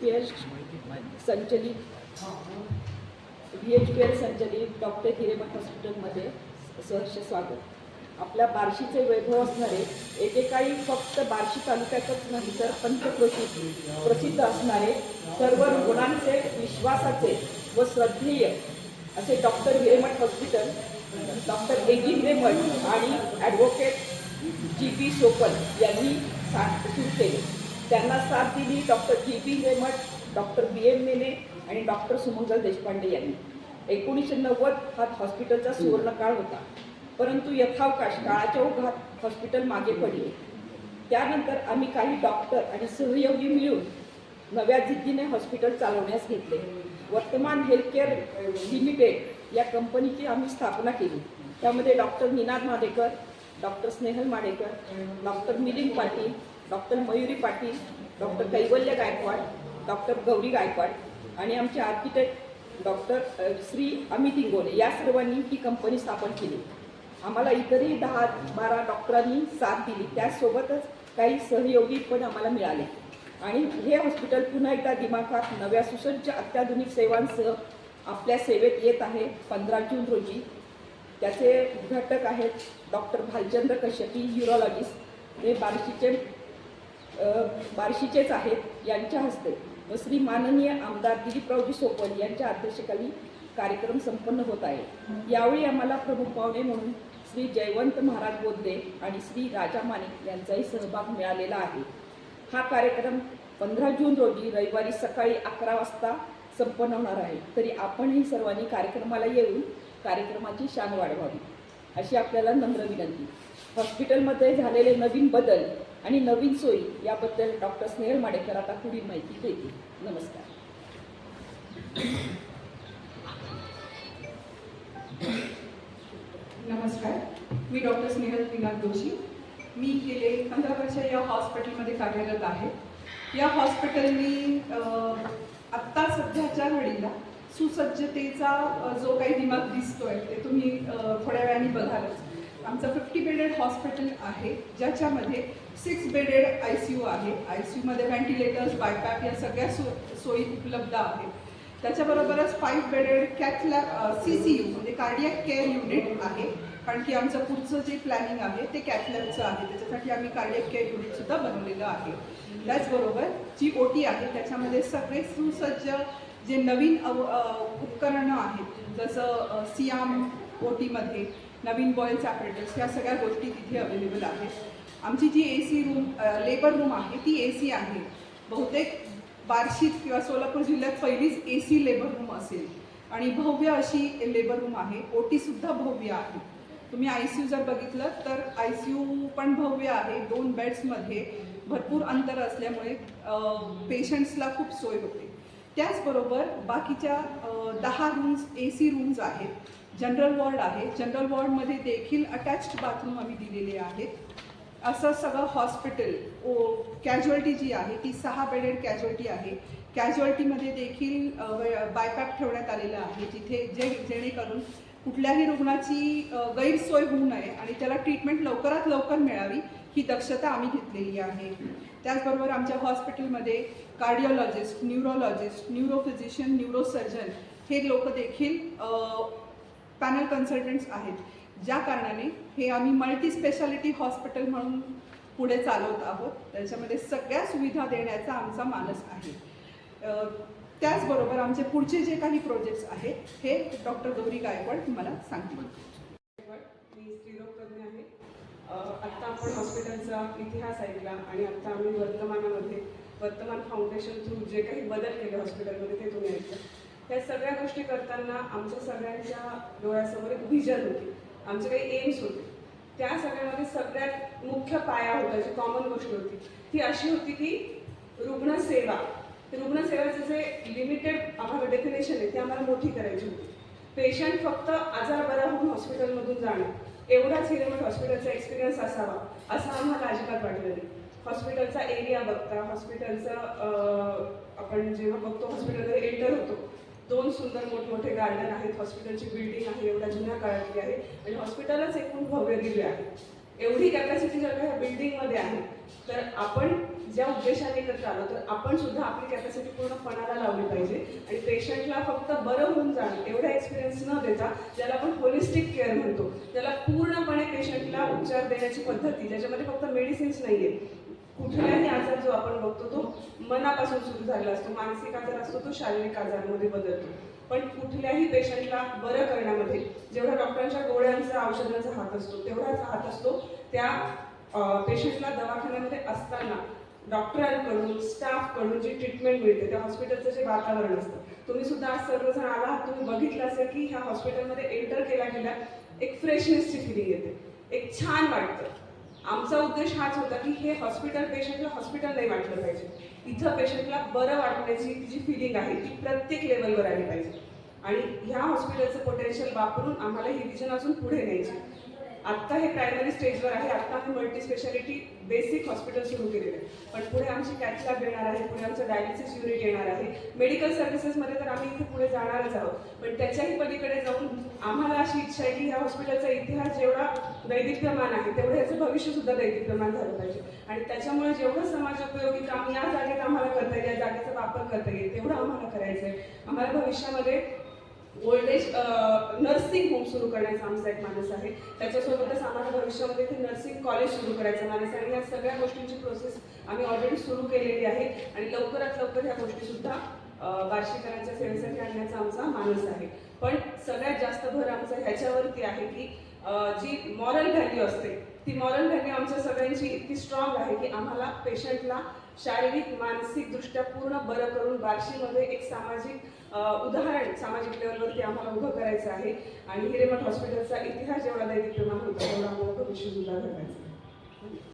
P L संचलित V H P L संचलित doctor Hiremath हॉस्पिटलमध्ये सहर्ष स्वागत. आपल्या बार्शीचे वैभव असणारे एकेकाळी फक्त बार्शी तालुक्यातच नाही तर पंचक्रोशीत प्रसिद्ध असणारे सर्व रुग्णांचे विश्वासाचे व श्रद्धेय असे doctor Hiremath hospital doctor A G Hiremath आणि ॲडव्होकेट जी पी सोपल यांनी सा सुरू केले. त्यांना साथ दिली. Doctor G B Hiremath doctor B M Mene आणि डॉक्टर सुमंगल देशपांडे यांनी. एकोणीसशे नव्वद हा हॉस्पिटलचा सुवर्णकाळ होता. परंतु यथावकाश काळाच्या ओघात हॉस्पिटल मागे पडले. त्यानंतर आम्ही काही डॉक्टर आणि सहयोगी मिळून नव्या जिद्दीने हॉस्पिटल चालवण्यास घेतले. वर्तमान हेल्थकेअर लिमिटेड या कंपनीची आम्ही स्थापना केली. त्यामध्ये doctor Ninad Madekar doctor Snehal Madekar doctor Milind Patil doctor Mayuri Patil doctor Kaivalya Gaikwad doctor Gauri Gaikwad आणि आमचे आर्किटेक्ट डॉक्टर श्री अमित इंगोले या सर्वांनी ही कंपनी स्थापन केली. आम्हाला इतरही दहा बारा डॉक्टरांनी साथ दिली. त्यासोबतच काही सहयोगी पण आम्हाला मिळाले. आणि हे हॉस्पिटल पुन्हा एकदा दिमाखात नव्या सुसज्ज अत्याधुनिक सेवांसह आपल्या सेवेत येत आहे पंधरा जून रोजी. त्याचे उद्घाटक आहेत डॉक्टर भालचंद्र कश्यपी युरोलॉजिस्ट. हे बार्शीचे बार्शीचेच आहेत यांच्या हस्ते. व श्री माननीय आमदार दिलीपरावजी सोपल यांच्या अध्यक्षतेखाली कार्यक्रम संपन्न होत आहे. यावेळी आम्हाला प्रमुख पाहुणे म्हणून श्री जयवंत महाराज बोद्धे आणि श्री राजा माणिक यांचाही सहभाग मिळालेला आहे. हा कार्यक्रम पंधरा जून रोजी रविवारी सकाळी अकरा वाजता संपन्न होणार आहे. तरी आपणही सर्वांनी कार्यक्रमाला येऊन कार्यक्रमाची शान वाढवावी. अशी आपल्याला नम्र विनंती. हॉस्पिटलमध्ये झालेले नवीन बदल आणि नवीन सोयी याबद्दल डॉक्टर स्नेहल माडेकर आता पुढील माहिती देतील. नमस्कार. नमस्कार. मी डॉक्टर स्नेहल पिनाक जोशी. मी गेले पंधरा वर्ष या हॉस्पिटलमध्ये कार्यरत आहे. या हॉस्पिटलनी आत्ता सध्याच्या घडीला सुसज्जतेचा जो काही दिमाग दिसतोय ते तुम्ही थोड्या वेळाने बघालच. आमचं फिफ्टी बेडेड हॉस्पिटल आहे ज्याच्यामध्ये six bedded I C U आहे. आय सी यूमध्ये व्हेंटिलेटर्स बायपॅप या सगळ्या सो सोयी उपलब्ध आहेत. त्याच्याबरोबरच five bedded कॅथलॅ C C U म्हणजे कार्डियक केअर युनिट आहे. कारण की आमचं पुढचं जे प्लॅनिंग आहे ते कॅथलॅबचं आहे. त्याच्यासाठी आम्ही कार्डियक केअर युनिटसुद्धा बनवलेलं आहे. त्याचबरोबर जी ओ टी आहे त्याच्यामध्ये सगळे सुसज्ज जे नवीन अव उपकरणं आहेत जसं सियाम ओ टीमध्ये नवीन बॉयल्स सॅपरेटर्स या सगळ्या गोष्टी तिथे अवेलेबल आहेत. आमची जी A C room labour room आहे ती ए सी आहे. बहुतेक बार्शीत किंवा सोलापूर जिल्ह्यात पहिलीच ए सी लेबर रूम असेल. आणि भव्य अशी लेबर रूम आहे. ओ टीसुद्धा भव्य आहे. तुम्ही आय सी यू जर बघितलं तर आय सी यू पण भव्य आहे. दोन बेड्समध्ये भरपूर अंतर असल्यामुळे पेशंट्सला खूप सोय होते. त्याचबरोबर बाकीच्या दहा रूम्स ए सी रूम्स आहेत. जनरल वॉर्ड आहे. जनरल वॉर्डमध्ये देखील अटॅच्ड बाथरूम आम्ही दिलेले आहेत. असं सगळं हॉस्पिटल ओ कॅज्युअल्टी जी आहे ती सहा बेडेड कॅज्युअल्टी आहे. कॅज्युअल्टीमध्ये देखील बायपॅप ठेवण्यात आलेलं आहे जिथे जे जेणेकरून कुठल्याही रुग्णाची गैरसोय होऊ नये आणि त्याला ट्रीटमेंट लवकरात लवकर मिळावी ही दक्षता आम्ही घेतलेली आहे. त्याचबरोबर आमच्या हॉस्पिटलमध्ये कार्डिओलॉजिस्ट न्यूरोलॉजिस्ट न्यूरोफिजिशियन न्यूरोसर्जन हे लोक देखील पॅनल कन्सल्टंट्स आहेत. ज्या कारणाने हे आम्ही मल्टी स्पेशालिटी हॉस्पिटल म्हणून पुढे चालवत आहोत. त्याच्यामध्ये सगळ्या सुविधा देण्याचा आमचा मानस आहे. त्याचबरोबर आमचे पुढचे जे काही प्रोजेक्ट्स आहेत हे डॉक्टर गौरी गायकवाड तुम्हाला सांगतील. मी स्त्रीरोगतज्ञ आहे. आत्ता आपण हॉस्पिटलचा इतिहास ऐकला आणि आत्ता आम्ही वर्तमानामध्ये वर्तमान फाउंडेशन थ्रू जे काही बदल केले हॉस्पिटलमध्ये ते तुम्ही ऐकलं. या सगळ्या गोष्टी करताना आमच्या सगळ्यांच्या डोळ्यासमोर एक व्हिजन होती. आमचे काही एम्स होते. त्या सगळ्यामध्ये सगळ्यात मुख्य पाया होता जी कॉमन गोष्ट होती ती अशी होती की रुग्णसेवा रुग्णसेवाचं जे लिमिटेड आम्हाला डेफिनेशन आहे ते आम्हाला मोठी करायची होती. पेशंट फक्त आजार बरा होऊन हॉस्पिटलमधून जाणं. एवढाच हिरेमठ हॉस्पिटलचा एक्सपिरियन्स असावा असं आम्हाला अजिबात वाटलं नाही. हॉस्पिटलचा एरिया बघता हॉस्पिटलचं आपण जेव्हा बघतो हॉस्पिटलमध्ये एंटर होतो दोन सुंदर मोठमोठे गार्डन आहेत हॉस्पिटलची बिल्डिंग आहे एवढ्या जुन्या काळातली आहे. आणि हॉस्पिटलच एकूण भव्य दिले आहे. एवढी कॅपॅसिटी जर ह्या बिल्डिंगमध्ये आहे. तर आपण ज्या उद्देशाने एकत्र आलो तर आपण सुद्धा आपली कॅपॅसिटी पूर्णपणाला लावली पाहिजे. आणि पेशंटला फक्त बरं होऊन जाणं एवढा एक्सपिरियन्स न देता ज्याला आपण होलिस्टिक केअर म्हणतो ज्याला पूर्णपणे पेशंटला उपचार देण्याची पद्धती ज्याच्यामध्ये फक्त मेडिसिन्स नाही आहे कुठलाही आजार जो आपण बघतो तो मनापासून सुरू झालेला असतो. मानसिक आजार असतो तो शारीरिक आजारामध्ये बदलतो. पण कुठल्याही पेशंटला बरं करण्यामध्ये जेवढा डॉक्टरांच्या गोळ्यांचा औषधांचा हात असतो तेवढाच हात असतो त्या पेशंटला दवाखान्यामध्ये असताना डॉक्टरांकडून स्टाफकडून जी ट्रीटमेंट मिळते त्या हॉस्पिटलचं जे वातावरण असतं. तुम्ही सुद्धा आज सर्वजण आला तुम्ही बघितलं असेल की ह्या हॉस्पिटलमध्ये एंटर केल्या गेल्या एक फ्रेशनेसची फिलिंग येते. एक छान वाटतं. आमचा उद्देश हाच होता की हे हॉस्पिटल पेशंटला हॉस्पिटल नाही वाटलं पाहिजे. इथं पेशंटला बरं वाटण्याची जी फिलिंग आहे ती प्रत्येक लेवलवर आली पाहिजे. आणि ह्या हॉस्पिटलचं पोटेन्शियल वापरून आम्हाला ही विजन अजून पुढे न्यायची. आत्ता हे प्रायमरी स्टेजवर आहे आत्ता आम्ही मल्टी स्पेशालिटी बेसिक हॉस्पिटल सुरू केलेलं आहे. पण पुढे आमची कॅथ लॅब येणार आहे पुढे आमचं डायलिसिस युनिट येणार आहे. मेडिकल सर्व्हिसेसमध्ये तर आम्ही इथे पुढे जाणारच आहोत. पण त्याच्याही पलीकडे जाऊन आम्हाला अशी इच्छा आहे की ह्या हॉस्पिटलचा इतिहास जेवढा दैदिप्यमान आहे तेवढं याचं भविष्य सुद्धा दैदिप्यमान झालं पाहिजे. आणि त्याच्यामुळे जेवढं समाजोपयोगी काम या जागेत आम्हाला करता येईल या जागेचा वापर करता येईल तेवढं आम्हाला करायचं आहे. आम्हाला भविष्यामध्ये ओल्ड एज नर्सिंग होम सुरू करण्याचा आमचा एक मानस आहे. त्याच्यासोबतच आम्हाला भविष्यामध्ये ते नर्सिंग कॉलेज सुरू करायचं मानस आहे. आणि या सगळ्या गोष्टींची प्रोसेस आम्ही ऑलरेडी सुरू केलेली आहे. आणि लवकरात लवकर ह्या गोष्टी सुद्धा बार्शीकरांच्या सेवेसाठी आणण्याचा आमचा मानस आहे. पण सगळ्यात जास्त भर आमचा ह्याच्यावरती आहे की जी मॉरल व्हॅल्यू असते ती मॉरल व्हॅल्यू आमच्या सगळ्यांची इतकी स्ट्रॉंग आहे की आम्हाला पेशंटला शारीरिक मानसिकदृष्ट्या पूर्ण बरं करून बार्शीमध्ये एक सामाजिक उदाहरण सामाजिक लेवलवरती आम्हाला उभं करायचं आहे. आणि हिरेमठ हॉस्पिटलचा इतिहास जेवढा दैदिप्यमान होता तेवढा आम्हाला भविष्य सुद्धा करायचा